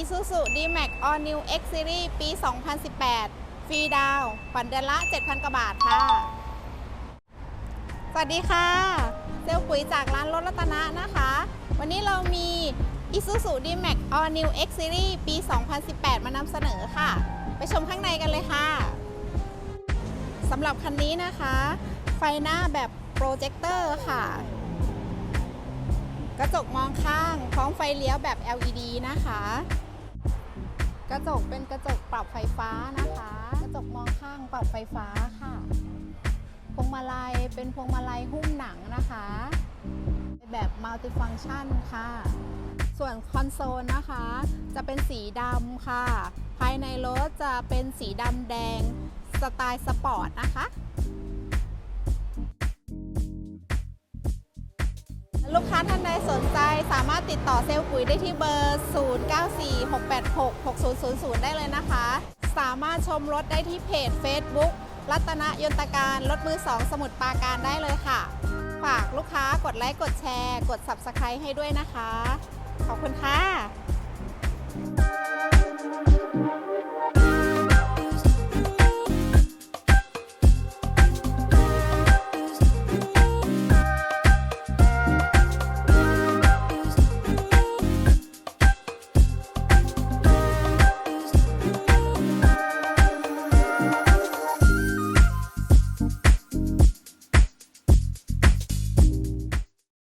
Isuzu D-Max All New X Series ปี 2018 ฟรีดาวผ่อนเดือนละ 7,000 กว่าบาทค่ะ สวัสดีค่ะ เซลลปุ๋ยจากร้านรถรัตนะนะคะ วันนี้เรามี Isuzu D-Max All New X Series ปี 2018 มานำเสนอค่ะ ไปชมข้างในกันเลยค่ะ สำหรับคันนี้นะคะ ไฟหน้าแบบโปรเจคเตอร์ค่ะ จกมองข้างพร้อมไฟเลี้ยวแบบ LED นะคะ กระจกเป็นกระจกปรับไฟฟ้านะคะ กระจกมองข้างปรับไฟฟ้าค่ะพวงมาลัยเป็นพวงมาลัยหุ้มหนังนะคะแบบมัลติฟัง c t ชันค่ะ ส่วนคอนโซลนะคะ จะเป็นสีดำค่ะ ภายในรถจะเป็นสีดำแดงสไตล์สปอร์ตนะคะ ลูกค้าท่านใดสนใจสามารถติดต่อเซลล์ปุ๋ยได้ที่เบอร์ 0946866000 ได้เลยนะคะ สามารถชมรถได้ที่เพจ Facebook รัตนยนตการรถมือ2สมุดปราการได้เลยค่ะ ฝากลูกค้ากดไลค์ กดแชร์ กด Subscribe ให้ด้วยนะคะ ขอบคุณค่ะ